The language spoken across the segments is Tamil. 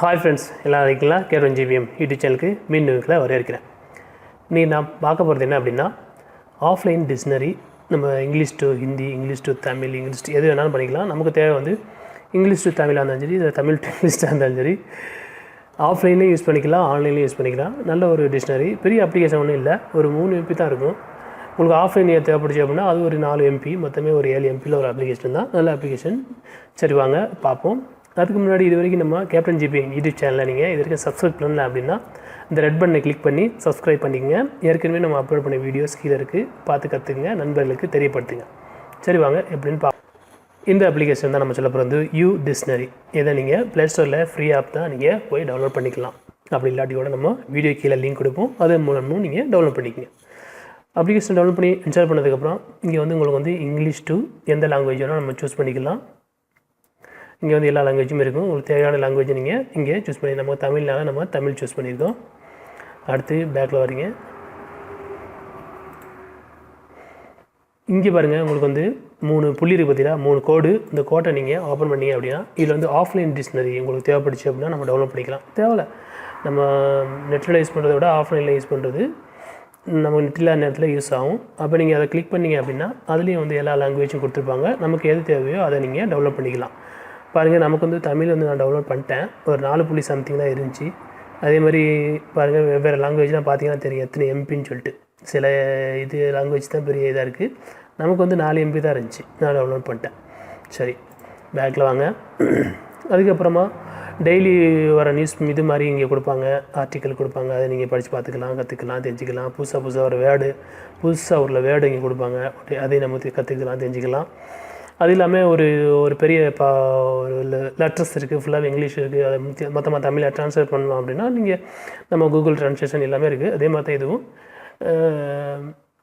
ஹாய் ஃப்ரெண்ட்ஸ் எல்லாம் இருக்கீங்களா கேரன் ஜிபிஎம் யூடியூப் சேனலுக்கு மீன் நியூக்கில் வரவேற்கிறேன். நீ நான் பார்க்க போகிறது என்ன அப்படின்னா ஆஃப்லைன் டிக்ஷனரி நம்ம English to Hindi English to Tamil English to எது வேணாலும் பண்ணிக்கலாம். நமக்கு தேவை வந்து இங்கிலீஷ் டு தமிழாக இருந்தாலும் சரி இல்லை தமிழ் டு இங்கிலீஷாக இருந்தாலும் சரி ஆஃப்லைன்லேயும் யூஸ் பண்ணிக்கலாம் ஆன்லைன்லேயும் யூஸ் பண்ணிக்கலாம். நல்ல ஒரு டிக்ஷனரி பெரிய அப்ளிகேஷன் ஒன்றும் இல்லை ஒரு மூணு எம்பி தான் இருக்கும். உங்களுக்கு ஆஃப்லைன் தேவைப்படுச்சு அப்படின்னா அது ஒரு நாலு எம்பி மொத்தமே ஒரு ஏழு எம்பியில் ஒரு அப்ளிகேஷன் தான். நல்ல அப்ளிகேஷன் சரி வாங்க பார்ப்போம். அதுக்கு முன்னாடி இது வரைக்கும் நம்ம கேப்டன் ஜிபி யூடியூப் சேனலில் நீங்கள் இது வரைக்கும் சப்ஸ்கிரைப் பண்ணல அப்படின்னா இந்த ரெட் பட்டனை கிளிக் பண்ணி சப்ஸ்கிரைப் பண்ணிக்கங்க. ஏற்கனவே நம்ம அப்லோட் பண்ண வீடியோஸ் கீழே இருக்குது பார்த்து கற்றுக்குங்க நண்பர்களுக்கு தெரியப்படுத்துங்க. சரி வாங்க. எப்படின்னு பா இந்த அப்ளிகேஷன் தான் நம்ம சொல்ல போகிறது யூ டிக்ஷனரி இதை நீங்கள் ப்ளே ஸ்டோரில் ஃப்ரீ ஆப் தான் நீங்கள் போய் டவுன்லோட் பண்ணிக்கலாம். அப்படி இல்லாட்டி கூட நம்ம வீடியோ கீழே லிங்க் கொடுப்போம். அது மூலமும் நீங்கள் டவுன்லோட் பண்ணிக்கங்க. அப்ளிகேஷன் டவுன்லோட் பண்ணி இன்ஸ்டால் பண்ணதுக்கப்புறம் இங்கே வந்து உங்களுக்கு வந்து இங்கிலீஷ் டு எந்த லாங்குவேஜ் வேணால் நம்ம சூஸ் பண்ணிக்கலாம். இங்கே வந்து எல்லா லாங்குவேஜும் இருக்கும். உங்களுக்கு தேவையான லாங்குவேஜ் நீங்கள் இங்கே சூஸ் பண்ணி நம்ம தமிழ்னால நம்ம தமிழ் சூஸ் பண்ணியிருக்கோம். அடுத்து பேக்கில் வரீங்க. இங்கே பாருங்கள் உங்களுக்கு வந்து மூணு புள்ளி இருக்குது பார்த்தீங்கன்னா மூணு கோடு இந்த கோட்டை நீங்கள் ஓப்பன் பண்ணீங்க அப்படின்னா இதில் வந்து ஆஃப்லைன் டிக்ஷனரி உங்களுக்கு தேவைப்படுச்சு அப்படின்னா நம்ம டவுன்லோட் பண்ணிக்கலாம். தேவையில்ல. நம்ம நெட்டில் யூஸ் பண்ணுறத விட ஆஃப்லைனில் யூஸ் பண்ணுறது நம்ம நெட் இல்லாத நேரத்தில் யூஸ் ஆகும். அப்போ நீங்கள் அதை கிளிக் பண்ணீங்க அப்படின்னா அதுலேயும் வந்து எல்லா லாங்குவேஜும் கொடுத்துருப்பாங்க. நமக்கு எது தேவையோ அதை நீங்கள் டெவலப் பண்ணிக்கலாம். பாருங்கள் நமக்கு வந்து தமிழ் வந்து நான் டவுன்லோட் பண்ணிட்டேன். ஒரு நாலு புள்ளி சம்திங் தான் இருந்துச்சு. அதே மாதிரி பாருங்கள் வெவ்வேறு லாங்குவேஜ்லாம் பார்த்தீங்கன்னா தெரியும் எத்தனை எம்பின்னு சொல்லிட்டு. சில இது லாங்குவேஜ் தான் பெரிய இதாக இருக்குது நமக்கு வந்து நாலு எம்பி தான் இருந்துச்சு. நான் டவுன்லோட் பண்ணிட்டேன். சரி பேக்கில் வாங்க. அதுக்கப்புறமா டெய்லி வர நியூஸ் இது மாதிரி இங்கே கொடுப்பாங்க. ஆர்டிக்கல் கொடுப்பாங்க. அதை நீங்கள் படித்து பார்த்துக்கலாம் கற்றுக்கலாம் தெரிஞ்சுக்கலாம். புதுசாக புதுசாக ஒரு வேர்டு புதுசாக உள்ள வேர்டு இங்கே கொடுப்பாங்க. அதையும் நம்ம கற்றுக்கலாம் தெரிஞ்சுக்கலாம். அது இல்லாமல் ஒரு ஒரு பெரிய பா ஒரு லெட்டர்ஸ் இருக்குது ஃபுல்லாக இங்கிலீஷ் இருக்குது அதை மொத்தமாக தமிழில் ட்ரான்ஸ்லேட் பண்ணலாம் அப்படின்னா நீங்கள் நம்ம கூகுள் ட்ரான்ஸ்லேஷன் எல்லாமே இருக்குது அதே மாதிரி தான் இதுவும்.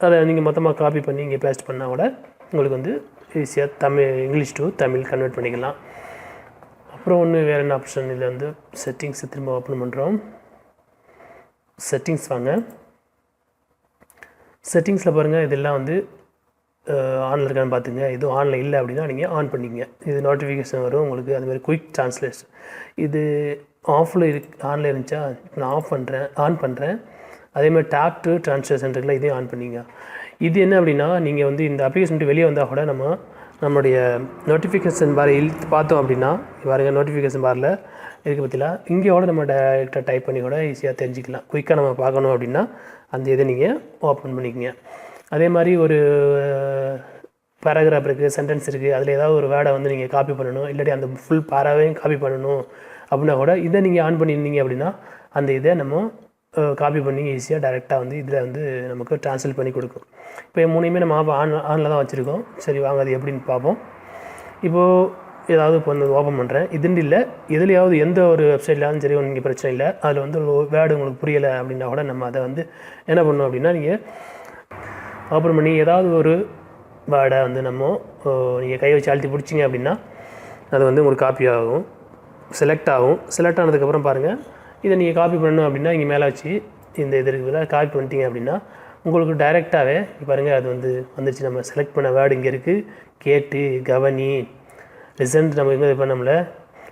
அதை நீங்கள் மொத்தமாக காப்பி பண்ணி இங்கே பேஸ்ட் பண்ணால் கூட உங்களுக்கு வந்து ஈஸியாக Tamil English to Tamil convert பண்ணிக்கலாம். அப்புறம் ஒன்று வேறு என்ன ஆப்ஷன் இதில் வந்து செட்டிங்ஸ் திரும்ப ஓப்பன் பண்ணுறோம் செட்டிங்ஸ் வாங்க. செட்டிங்ஸில் பாருங்கள் இதெல்லாம் வந்து ஆனில் இருக்கான்னு பார்த்துங்க இதுவும் ஆனில் இல்லை அப்படின்னா நீங்கள் ஆன் பண்ணிக்கங்க இது நோட்டிஃபிகேஷன் வரும் உங்களுக்கு அது மாதிரி குயிக் ட்ரான்ஸ்லேஷன் இது ஆஃபில் இருக்கு ஆனில் இருந்துச்சா? நான் ஆஃப் பண்ணுறேன் ஆன் பண்ணுறேன் அதேமாதிரி டேப் டு ட்ரான்ஸ்லேஷன் இருக்குல்ல இதையும் ஆன் பண்ணிங்க. இது என்ன அப்படின்னா நீங்கள் வந்து இந்த அப்ளிகேஷன் வெளியே வந்தால் கூட நம்ம நம்மளுடைய நோட்டிஃபிகேஷன் பார் இழுத்து பார்த்தோம் அப்படின்னா பாருங்க நோட்டிஃபிகேஷன் பாரில் இருக்குது பற்றிலா இங்கேயோட நம்ம டைரெக்டாக டைப் பண்ணி கூட ஈஸியாக தெரிஞ்சுக்கலாம். குயிக்காக நம்ம பார்க்கணும் அப்படின்னா அந்த இதை நீங்கள் ஓப்பன் பண்ணிக்கங்க. அதே மாதிரி ஒரு பேராகிராஃப் இருக்குது சென்டென்ஸ் இருக்குது அதில் ஏதாவது ஒரு வேர்டை வந்து நீங்கள் காப்பி பண்ணணும். இல்லாட்டி அந்த ஃபுல் பாராவையும் காப்பி பண்ணணும் அப்படின்னா கூட இதை நீங்கள் ஆன் பண்ணியிருந்தீங்க அப்படின்னா அந்த இதை நம்ம காப்பி பண்ணி ஈஸியாக டைரெக்டாக வந்து இதில் வந்து நமக்கு ட்ரான்ஸ்லேட் பண்ணி கொடுக்கும். இப்போ மூணையுமே நம்ம ஆன் ஆனில் தான் வச்சுருக்கோம். சரி வாங்க அது எப்படின்னு பார்ப்போம். இப்போது ஏதாவது இப்போ வந்து ஓப்பன் பண்ணுறேன் இதுன்னு இல்லை எதுலையாவது எந்த ஒரு வெப்சைட்லாலும் சரி நீங்கள் பிரச்சனை இல்லை. அதில் வந்து ஒரு வேர்டு உங்களுக்கு புரியலை அப்படின்னா கூட நம்ம அதை வந்து என்ன பண்ணோம் அப்படின்னா நீங்கள் ஓப்பன் பண்ணி ஏதாவது ஒரு வேர்டை வந்து நம்ம நீங்கள் கை வச்சு அழுத்தி பிடிச்சிங்க அப்படின்னா அது வந்து உங்களுக்கு காப்பி ஆகும். செலக்ட் ஆகும். செலக்ட் ஆனதுக்கப்புறம் பாருங்கள் இதை நீங்கள் காப்பி பண்ணணும் அப்படின்னா இங்கே மேலே வச்சு இந்த இது இருக்குதுல காப்பி பண்ணிட்டீங்க அப்படின்னா உங்களுக்கு டைரெக்டாகவே பாருங்கள் அது வந்து வந்துச்சு நம்ம செலக்ட் பண்ண வேர்டு இங்கே இருக்குது கேட்டு கவனி ரிசன்ட் நம்ம எங்கே இது பண்ணோம்ல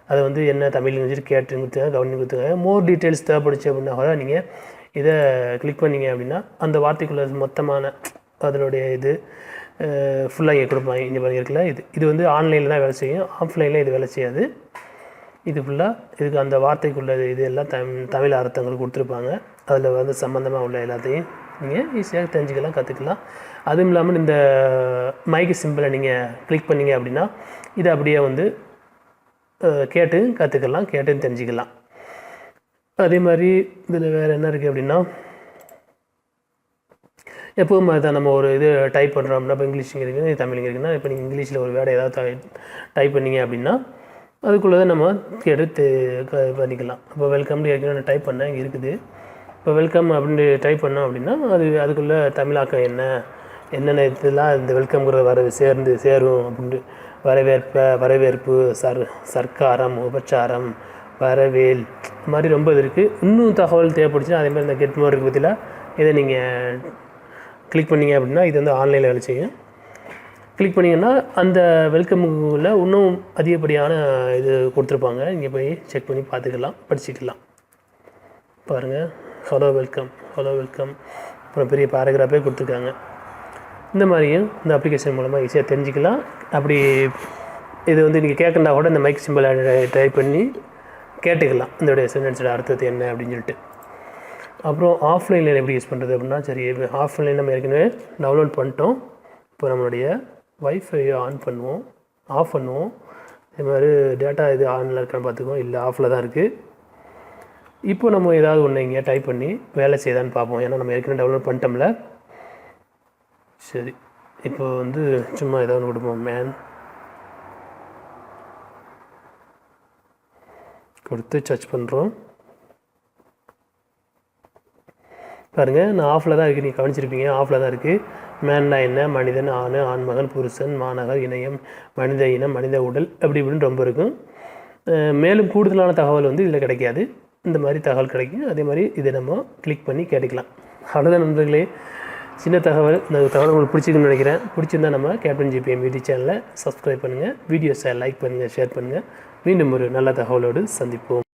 அதை வந்து என்ன தமிழ் வச்சுட்டு கேட்டுன்னு கொடுத்துருக்காங்க கவனி கொடுத்துருக்காங்க மோர் டீட்டெயில்ஸ் தேவைப்படுச்சு அப்படின்னா கூட நீங்கள் இதை கிளிக் பண்ணீங்க அப்படின்னா அந்த வார்த்தைக்குள்ள மொத்தமான அதனுடைய இது ஃபுல்லாக இங்கே கொடுப்பாங்க இங்கே மாதிரி இருக்குல்ல இது இது வந்து ஆன்லைனில் தான் வேலை செய்யும். ஆஃப்லைனில் இது வேலை செய்யாது. இது ஃபுல்லாக இதுக்கு அந்த வார்த்தைக்குள்ள இது எல்லாம் தம் தமிழ் அர்த்தங்கள் கொடுத்துருப்பாங்க. அதில் வந்து சம்மந்தமாக உள்ள எல்லாத்தையும் நீங்கள் ஈஸியாக தெரிஞ்சுக்கலாம் கற்றுக்கலாம் அதுவும் இல்லாமல் இந்த மைக்கு சிம்பிளை நீங்கள் கிளிக் பண்ணீங்க அப்படின்னா இதை அப்படியே வந்து கேட்டு கற்றுக்கலாம் கேட்டு தெரிஞ்சுக்கலாம். அதே மாதிரி இதில் வேறு என்ன இருக்குது அப்படின்னா எப்பவும் மாதிரி தான் நம்ம ஒரு இது டைப் பண்ணுறோம் அப்படின்னா இப்போ இங்கிலீஷ் இருக்குது தமிழ் இருக்குன்னா இப்போ நீங்கள் இங்கிலீஷில் ஒரு வேர்டை ஏதாவது டைப் பண்ணீங்க அப்படின்னா அதுக்குள்ளே தான் நம்ம எடுத்து க- பண்ணிக்கலாம். இப்போ வெல்கம் ஏற்கனவே நான் டைப் பண்ணேன் இங்கே இருக்குது. இப்போ வெல்கம் அப்படின்னு டைப் பண்ணோம் அப்படின்னா அது அதுக்குள்ளே தமிழாக்கம் என்ன என்னென்ன இதெல்லாம் இந்த வெல்கம்ங்கிறத வர சேர்ந்து சேரும் அப்படின்ட்டு வரவேற்ப வரவேற்பு சர் சர்க்காரம் உபச்சாரம் வரவேல் இந்த மாதிரி ரொம்ப இது இருக்குது இன்னும் தகவல் தேவைப்படுச்சுன்னா அதே மாதிரி இந்த கெட் மோர் இருக்குது பற்றியில் இதை நீங்கள் கிளிக் பண்ணீங்க அப்படின்னா இது வந்து ஆன்லைனில் வேலை செய்யும். கிளிக் பண்ணிங்கன்னா அந்த வெல்கமுக்குள்ள இன்னும் அதிகப்படியான இது கொடுத்துருப்பாங்க. நீங்கள் போய் செக் பண்ணி பார்த்துக்கலாம் படிச்சுக்கலாம். பாருங்கள் ஹலோ வெல்கம் ஹலோ வெல்கம் அப்புறம் பெரிய பேராகிராஃபே கொடுத்துருக்காங்க. இந்த மாதிரியும் இந்த அப்ளிகேஷன் மூலமாக ஈஸியாக தெரிஞ்சுக்கலாம். அப்படி இது வந்து நீங்கள் கேட்கண்டா கூட இந்த மைக் சிம்பிள் ட்ரை பண்ணி கேட்டுக்கலாம். இதோடைய சென்டென்ஸோட அர்த்தத்தை என்ன அப்படின்னு சொல்லிட்டு. அப்புறம் ஆஃப்லைனில் எப்படி யூஸ் பண்ணுறது அப்படின்னா சரி ஆஃப்லைன் நம்ம ஏற்கனவே டவுன்லோட் பண்ணிட்டோம். இப்போ நம்மளுடைய வைஃபையை ஆன் பண்ணுவோம் ஆஃப் பண்ணுவோம். இது மாதிரி டேட்டா இது ஆனில் இருக்கான்னு பார்த்துக்குவோம். இல்லை ஆஃபில் தான் இருக்குது இப்போ நம்ம ஏதாவது ஒன்று இங்கே டைப் பண்ணி வேலை செய்தான்னு பார்ப்போம். ஏன்னா நம்ம ஏற்கனவே டவுன்லோட் பண்ணிட்டோம்ல. சரி இப்போ வந்து சும்மா ஏதாவது ஒன்று கொடுப்போம் மேன் கொடுத்து சர்ச் பண்ணுறோம் பாருங்கள் நான் ஆஃபில் தான் இருக்குது நீங்கள் கவனிச்சிருப்பீங்க. ஆஃபில் தான் இருக்குது மேன்னா என்ன? மனிதன் ஆண் ஆண்மகன் புருஷன் மாநகர் இணையம் மனித இனம் மனித உடல் அப்படி இப்படின்னு ரொம்ப இருக்கும். மேலும் கூடுதலான தகவல் வந்து இதில் கிடைக்காது. இந்த மாதிரி தகவல் கிடைக்கும். அதே மாதிரி இதை நம்ம கிளிக் பண்ணி கேட்டுக்கலாம். அவ்வளோதான் நண்பர்களே. சின்ன தகவல் இந்த தகவல் உங்களுக்கு பிடிச்சிருக்குன்னு நினைக்கிறேன். பிடிச்சிருந்தா நம்ம கேப்டன் ஜிபிஎம் யூடியூப் சேனலை சப்ஸ்கிரைப் பண்ணுங்கள் வீடியோஸை லைக் பண்ணுங்கள் ஷேர் பண்ணுங்கள் மீண்டும் ஒரு நல்ல தகவலோடு சந்திப்போம்.